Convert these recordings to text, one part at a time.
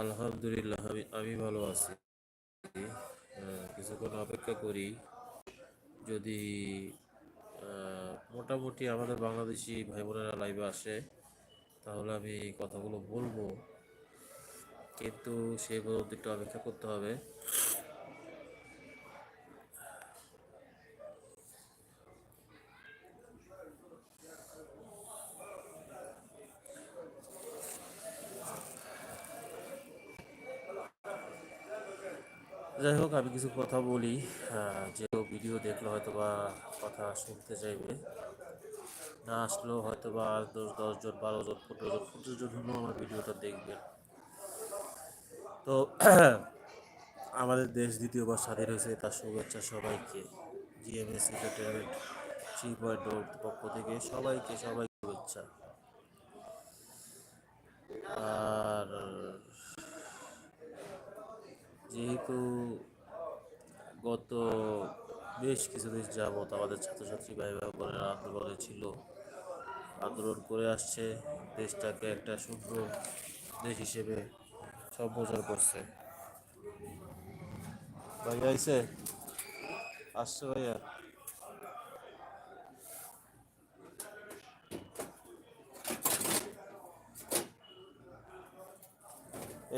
আলহামদুলিল্লাহ, আমি আমি ভালো আছি। কিছুক্ষণ অপেক্ষা করি। যদি মোটামুটি আমাদের বাংলাদেশি ভাই বোনেরা লাইভে আসে, তাহলে আমি কথাগুলো বলব। কিন্তু সেই পর্যন্ত একটু অপেক্ষা করতে হবে। যাই হোক, আমি কিছু কথা বলি। যে ভিডিও দেখলে হয়তো বা কথা শুনতে চাইবে। না আসলেও হয়তো বা আর দশ দশজন বারো জন, পনেরো জন পঞ্চাশ জন হলেও আমার ভিডিওটা দেখবেন তো আমাদের দেশ দ্বিতীয়বার স্বাধীন হয়েছে, তার শুভেচ্ছা সবাইকে। জিএমএস এন্টারটেনমেন্ট থ্রি পয়েন্ট পক্ষ থেকে সবাইকে সবাইকে শুভেচ্ছা। আর যেহেতু গত বেশ কিছু কিছুদিন যাবৎ আমাদের ছাত্রছাত্রী ভাই ভাই আন্দোলনে ছিল, আন্দোলন করে আসছে, দেশটাকে একটা সুন্দর দেশ হিসেবে সম্প্রচার করছে। ভাইয়া আইছে? আসছে ভাইয়া।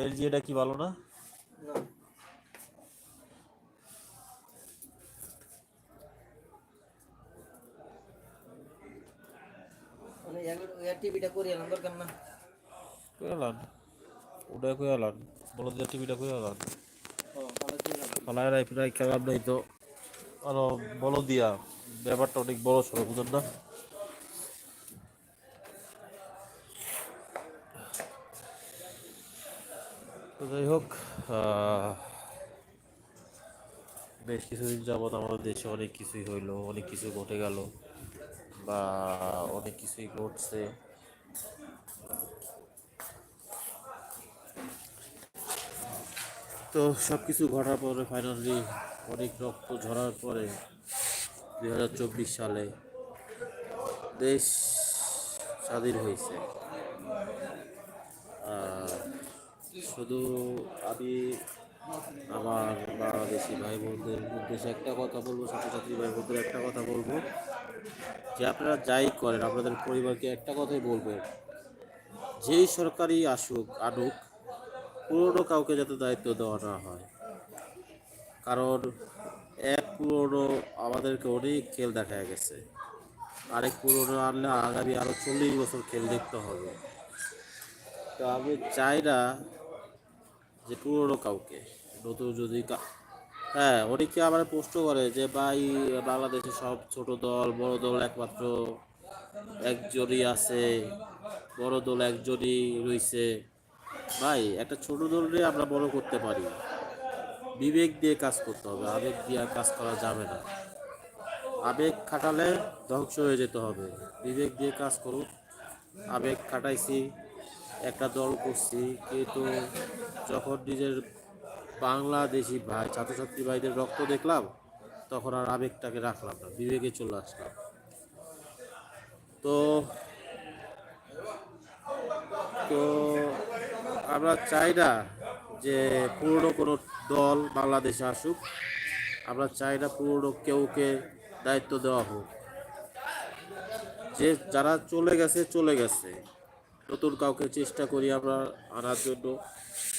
এলজি এটা কি ভালো না মানে টিভিটা করিয়ে আনার দরকার না। কইলাম ওটা কইলাম বলো যে টিভিটা কইলাম ও তাহলে কি রাই প্রায় খেলাম নাই তো। আরও বলো দিয়া ব্যাপারটা অনেক বড় সড়ো বুঝেন না? তো যাই হোক বেশ কিছুদিন যাবৎ আমাদের দেশে অনেক কিছুই হইল অনেক কিছু ঘটে গেল বা অনেক কিছুই ঘটছে। তো সব কিছু ঘটার পরে ফাইনালি অনেক রক্ত ঝরার পরে দুই হাজার চব্বিশ সালে দেশ স্বাধীন হয়েছে। শুধু আমি, আমার বাংলাদেশি ভাই বোনদের উদ্দেশ্যে একটা কথা বলব, ছাত্রছাত্রী ভাই বোনদের একটা কথা বলব, যে আপনারা যাই করেন, আপনাদের পরিবারকে একটা কথাই বলবেন যেই সরকারি আসুক, আনুক পুরনো কাউকে যাতে দায়িত্ব দেওয়া না হয়। কারণ এক পুরনো আমাদেরকে অনেক খেল দেখা গেছে। আরেক পুরনো আনলে আগামী আরও চল্লিশ বছর খেল দেখতে হবে। তো আমি চাই না যে পুরনো কাউকে, নতুন যদি হ্যাঁ অনেকে আমার প্রশ্ন করে যে, ভাই, বাংলাদেশে সব ছোট দল, বড় দল একমাত্র একজনই আছে, বড় দল একজনই রয়েছে। ভাই, একটা ছোট দলরে আমরা বড় করতে পারি। বিবেক দিয়ে কাজ করতে হবে, আবেগ দিয়ে কাজ করা যাবে না। আবেগ খাটালে ধ্বংস হয়ে যেতে হবে। বিবেক দিয়ে কাজ করুক, আবেগ খাটাইছি, একটা দল করছি, কিন্তু যখন নিজের বাংলাদেশি ভাই, ছাত্রছাত্রী ভাইদের রক্ত দেখলাম, তখন আর আবেগটাকে রাখলাম না, বিবেকে চলে আসলাম। তো তো আমরা চাই না যে পুরনো কোনো দল বাংলাদেশে আসুক। আমরা চাই না পুরনো কেউকে দায়িত্ব দেওয়া হোক। যে যারা চলে গেছে চলে গেছে। নতুন কাউকে চেষ্টা করি আমরা আনার জন্য।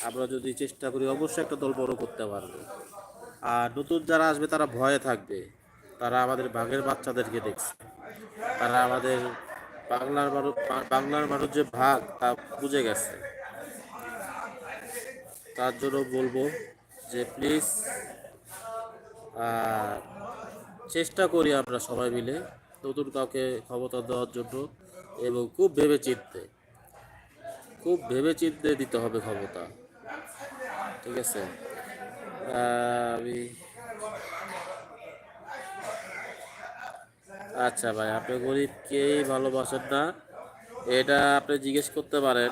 আমরা যদি চেষ্টা করি, অবশ্যই একটা দল বড় করতে পারব। আর নতুন যারা আসবে, তারা ভয়ে থাকবে। তারা আমাদের বাঘের বাচ্চাদেরকে দেখছে। তারা আমাদের বাংলার মানুষ বাংলার মানুষ যে ভাগ তা বুঝে গেছে। তার জন্য বলব যে প্লিজ চেষ্টা করি আমরা সবাই মিলে নতুন কাউকে ক্ষমতা দেওয়ার জন্য এবং খুব ভেবে চিনতে খুব ভেবে চিনতে দিতে হবে ক্ষমতা। ঠিক আছে? আমি আচ্ছা ভাই, আপনি গরিবকেই ভালোবাসেন না। এটা আপনি জিজ্ঞেস করতে পারেন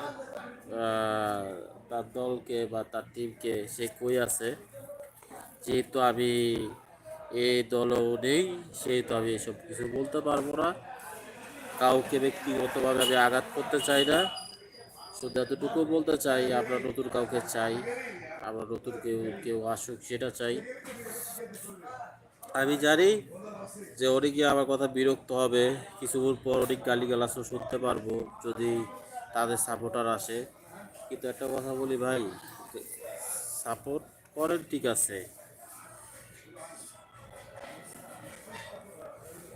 তার দলকে বা তার টিমকে সে কই আছে? যেহেতু আমি এই দলও নেই, সেহেতু আমি এসব কিছু বলতে পারব না। কাউকে ব্যক্তিগতভাবে আমি আঘাত করতে চাই না। শুধু এতটুকু বলতে চাই, আমরা নতুন কাউকে চাই, আমরা নতুন কেউ কেউ আসুক সেটা চাই। আমি জানি যে অনেক আমার কথা বিরক্ত হবে, কিছুক্ষণ পর অনেক গালিগালাজও শুনতে পারব যদি তাদের সাপোর্টার আসে। কিন্তু একটা কথা বলি ভাই সাপোর্ট করেন ঠিক আছে।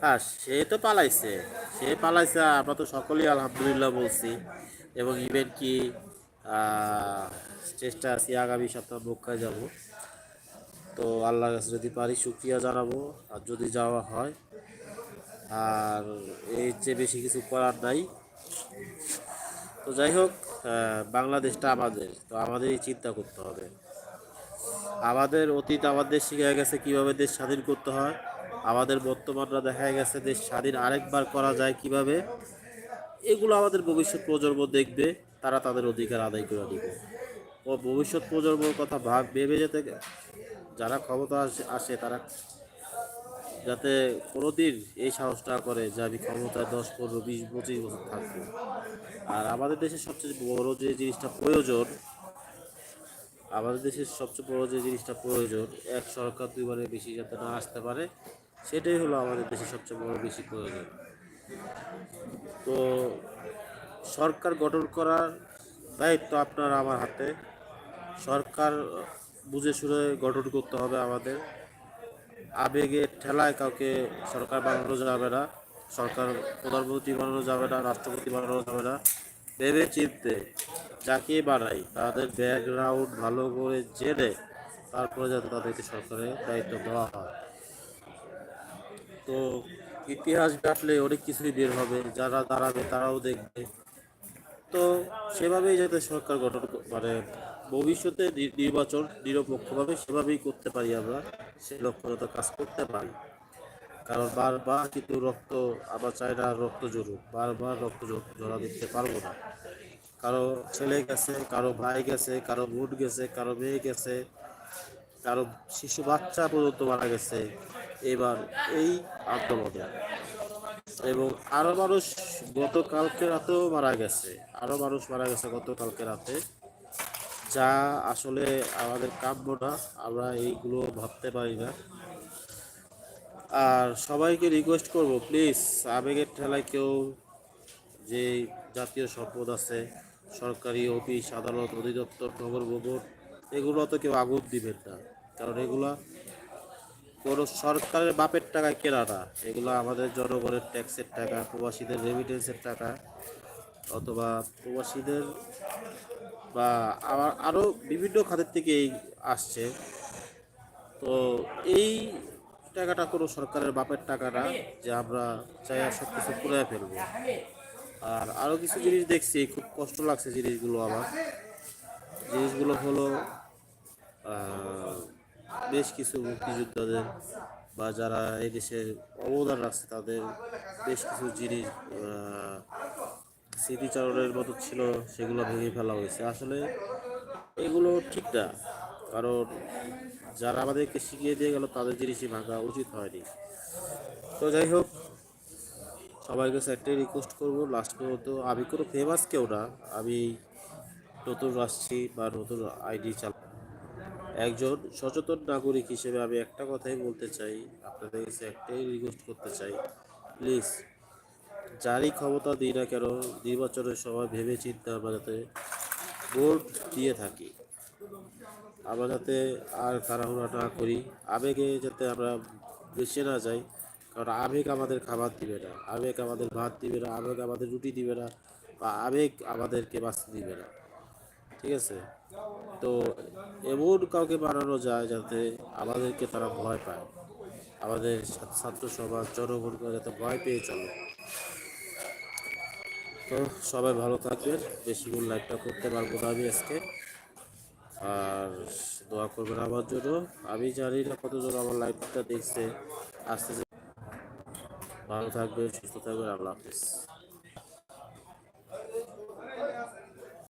হ্যাঁ সে তো পালাইছে, সে পালাইছে, আমরা তো সকলেই আলহামদুলিল্লাহ বলছি। এবং ইভেন কি চেষ্টা আছি আগামী সপ্তাহ মক্কায় যাব। তো আল্লাহর কাছে যদি পারি শুক্রিয়া জানাব, আর যদি যাওয়া হয়, আর এর চেয়ে বেশি কিছু করার নাই। তো যাই হোক বাংলাদেশটা আমাদের, তো আমাদেরই চিন্তা করতে হবে। আমাদের অতীত আমাদের শিখে গেছে কীভাবে দেশ স্বাধীন করতে হয়। আমাদের বর্তমানরা দেখা গেছে দেশ স্বাধীন আরেকবার করা যায় কীভাবে। এগুলো আমাদের ভবিষ্যৎ প্রজন্ম দেখবে, তারা তাদের অধিকার আদায় করে ও ভবিষ্যৎ প্রজন্মর কথা ভাব, ভেবে যেতে যারা ক্ষমতা আসে- আসে তারা যাতে কোনোদিন এই সাহসটা করে যে আমি ক্ষমতায় দশ, পনেরো, বিশ, পঁচিশ বছর থাকব। আর আমাদের দেশের সবচেয়ে বড় যে জিনিসটা প্রয়োজন, আমাদের দেশের সবচেয়ে বড় যে জিনিসটা প্রয়োজন, এক সরকার দুইবারের বেশি যাতে না আসতে পারে, সেটাই হলো আমাদের দেশের সবচেয়ে বড় বেশি প্রয়োজন। তো সরকার গঠন করার দায়িত্ব আপনার আমার হাতে। সরকার বুঝে শুনে গঠন করতে হবে আমাদের। আবেগে ঠেলায় কাউকে সরকার বানানো যাবে না, সরকার প্রধানমন্ত্রী বানানো যাবে না, রাষ্ট্রপতি বানানো যাবে না। ভেবে চিনতে যাকে বানাই, তাদের ব্যাকগ্রাউন্ড ভালো করে জেনে তারপরে যাতে তাদেরকে সরকারের দায়িত্ব দেওয়া হয়। তো ইতিহাস ঘাটলে অনেক কিছুই বের হবে, যারা দাঁড়াবে তারাও দেখবে। তো সেভাবেই যাতে সরকার গঠন মানে ভবিষ্যতে নির্বাচন নিরপেক্ষভাবে সেভাবেই করতে পারি আমরা, সে লক্ষ্য যাতে কাজ করতে পারি। কারণ বারবার কিন্তু রক্ত আবার চাই না রক্ত জড়ুক বারবার রক্ত জড়া দিতে পারব না। কারও ছেলে গেছে, কারও ভাই গেছে, কারও বোন গেছে, কারও মেয়ে গেছে, কারও শিশু বাচ্চা পর্যন্ত মারা গেছে, এবার এই আন্দোলনে এবং আরও মানুষ গতকালকে রাতেও মারা গেছে, আরও মানুষ মারা গেছে গতকালকে রাতে। যা আসলে আমাদের কাম্য না আমরা এইগুলো ভাবতে পারি না। আর সবাইকে রিকোয়েস্ট করব প্লিজ আবেগের ঠেলায় কেউ যে জাতীয় সম্পদ আছে, সরকারি অফিস, আদালত, অধিদপ্তর, নগর ভবন এগুলো তো কেউ আগুন দিবেন না। কারণ এগুলা কোনো সরকারের বাপের টাকায় কেনা না। এগুলো আমাদের জনগণের ট্যাক্সের টাকা, প্রবাসীদের রেমিটেন্সের টাকা। অথবা প্রবাসীদের বা আবার আরও বিভিন্ন খাতের থেকে আসছে। তো এই টাকাটা কোনো সরকারের বাপের টাকাটা যে আমরা চাই আর সব কিছু পুরাই ফেলব। আর আরও কিছু জিনিস দেখছি, খুব কষ্ট লাগছে জিনিসগুলো আমার। জিনিসগুলো হলো বেশ কিছু মুক্তিযোদ্ধাদের বা যারা এই দেশের অবদান রাখছে তাদের বেশ কিছু জিনিস স্মৃতিচারণের মতো ছিল, সেগুলো ভেঙে ফেলা হয়েছে। আসলে এগুলো ঠিক না, কারণ যারা আমাদেরকে শিখিয়ে দিয়ে গেল, তাদের জিনিসই ভাঙা উচিত হয়নি। তো যাই হোক, সবার কাছে একটাই রিকোয়েস্ট করব লাস্ট পর্যন্ত আমি কোনো ফেমাস কেউ না, আমি নতুন আসছি বা নতুন আইডি চাল একজন সচেতন নাগরিক হিসেবে আমি একটা কথাই বলতে চাই, আপনাদের কাছে একটাই রিকোয়েস্ট করতে চাই প্লিজ যারই ক্ষমতা দিই না কেন? নির্বাচনের সময় ভেবে চিন্তে আমরা যাতে ভোট দিয়ে থাকি। আমরা যাতে আর তাড়াহুড়া না করি। আবেগে যাতে আমরা বেছে না যাই। কারণ আবেগ আমাদের খাবার দিবে না। আবেগ আমাদের ভাত দিবে না। আবেগ আমাদের রুটি দিবে না। বা আবেগ আমাদেরকে বাঁচতে দিবে না। ঠিক আছে? তো এমন কাউকে বানানো যায় যাতে আমাদেরকে তারা ভয় পায়। আমাদের ছাত্র সমাজ, জনগণকে যাতে ভয় পেয়ে চলে। তো সবাই ভালো থাকবেন। বেশিক্ষণ লাইভটা করতে পারব না আমি আজকে। আর দোয়া করবেন আমার জন্য। আমি জানি না কতজন আমার লাইভটা দেখছে আস্তে ভালো থাকবেন, সুস্থ থাকবেন, আল্লাহ হাফিজ।